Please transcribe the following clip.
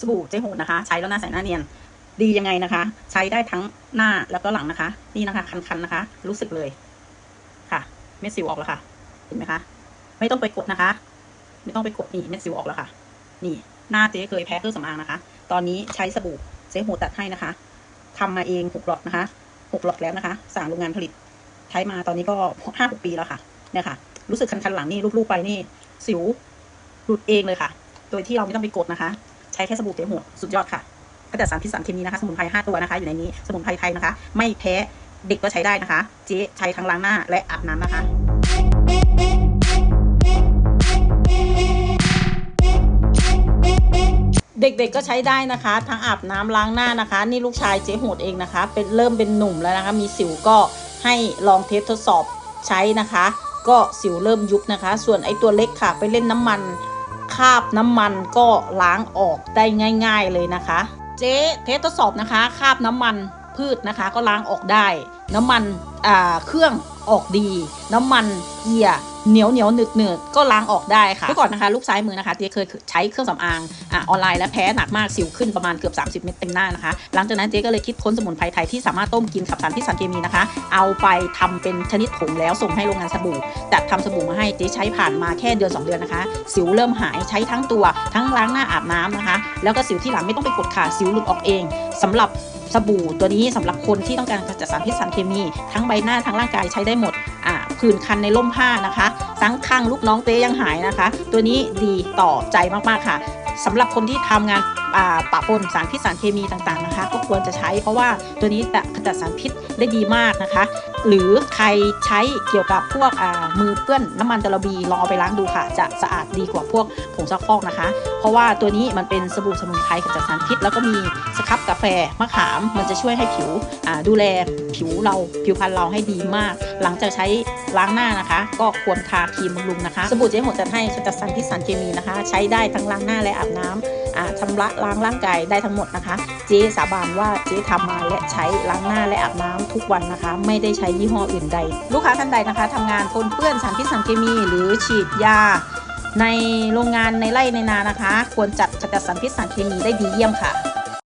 สบู่เจ๊โหดนะคะ ใช้แล้วหน้าใสหน้าเนียน ดียังไงนะคะ ใช้ได้ทั้งหน้าแล้วก็หลังนะคะ นี่นะคะ คันๆนะคะ รู้สึกเลยค่ะ เม็ดสิวออกแล้วค่ะ เห็นไหมคะ ไม่ต้องไปกดนะคะ ไม่ต้องไปกดนี่เม็ดสิวออกแล้วค่ะ นี่ หน้าเจ๊เคยแพ้เครื่องสำอางนะคะ ตอนนี้ใช้สบู่เจ๊โหดตัดให้นะคะทำมาเองหกหลอดนะคะหกหลอดแล้วนะคะ สั่งโรงงานผลิต ใช้มาตอนนี้ก็ห้าหกปีแล้วค่ะ เนี่ยค่ะ รู้สึกคันๆหลังนี่รูปๆไปนี่ สิวหลุดเองเลยค่ะ โดยที่เราไม่ต้องไปกดนะคะ ใช้แค่สบู่เจ๊โหดสุดยอดค่ะก็จัดสารพิษสารเคมีนะคะ สมุนไพร5ตัวนะคะ อยู่ในนี้สมุนไพรไทยนะคะ ไม่แพ้เด็กก็ใช้ได้นะคะเจ๊ใช้ทั้งล้างหน้าและอาบน้ำนะคะเด็กๆก็ใช้ได้นะคะ ทั้งอาบน้ำล้างหน้านะคะ นี่ลูกชายเจ๊โหดเองนะคะ เป็นเริ่มเป็นหนุ่มแล้วนะคะ มีสิวก็ให้ลองเทสทดสอบใช้นะคะ ก็สิวเริ่มยุบนะคะ ส่วนไอ้ตัวเล็กค่ะ ไปเล่นน้ำมัน คราบน้ำมันก็ล้างออกได้ง่าย ๆเลยนะคะ เจ๊เทสทดสอบนะคะคราบน้ำมันพืชนะคะก็ล้างออกได้ น้ำมันเครื่องออกดี น้ำมันเกียร์ เหนียวเหนียวหนึกหนึกก็ล้างออกได้ค่ะเมื่อก่อนนะคะลูกซ้ายมือนะคะเจ๊เคยใช้เครื่องสำอางอ่าออนไลน์และแพ้หนักมากสิวขึ้นประมาณเกือบ 30 เม็ดเต็มหน้านะคะ หลังจากนั้นเจ๊ก็เลยคิดค้นสมุนไพรไทยที่สามารถต้มกินขับสารพิษสารเคมีนะคะ เอาไปทำเป็นชนิดผงแล้วส่งให้โรงงานสบู่จัดทำสบู่มาให้เจ๊ใช้ผ่านมาแค่เดือน 2 เดือนนะคะ สิวเริ่มหายใช้ทั้งตัวทั้งล้างหน้าอาบน้ำนะคะ แล้วก็สิวที่หลังไม่ต้องไปกดขาสิวหลุดออกเองสำหรับสบู่ตัวนี้สำหรับคนที่ต้องการกำจัดสารพิษสารเคมี ทั้งใบหน้าทั้งร่างกายใช้ได้หมดอ่า ผื่นคันในร่มผ้านะคะทั้งคังลูกน้องเต้ยังหายนะคะ ตัวนี้ดีต่อใจมากๆค่ะสำหรับคนที่ทำงาน ปะปนสารพิษสารเคมีต่างๆนะคะ ก็ควรจะใช้เพราะว่าตัวนี้จะขจัดสารพิษได้ดีมากนะคะ หรือใครใช้เกี่ยวกับพวกมือเปื้อนน้ำมันจระบีลองเอาไปล้างดูค่ะ จะสะอาดดีกว่าพวกผงซักฟอกนะคะ เพราะว่าตัวนี้มันเป็นสบู่สมุนไพรขจัดสารพิษ แล้วก็มีสครับกาแฟมะขาม มันจะช่วยให้ผิวดูแลผิวเราผิวพรรณเราให้ดีมาก หลังจากใช้ล้างหน้านะคะ ก็ควรทาครีมบำรุงนะคะสบู่เจ๊หมดจะให้ขจัดสารพิษสารเคมีนะคะ ใช้ได้ทั้งล้างหน้าและอาบน้ำอ่า ชำระล้างร่างกายได้ทั้งหมดนะคะ เจ๊สาบานว่าเจ๊ทำมาและใช้ล้างหน้าและอาบน้ำทุกวันนะคะ ไม่ได้ใช้ยี่ห้ออื่นใด ลูกค้าท่านใดนะคะทำงานปนเปื้อนสารพิษสารเคมี หรือฉีดยาในโรงงานในไร่ในนานะคะ ควรจัดขจัดสารพิษสารเคมีได้ดีเยี่ยมค่ะ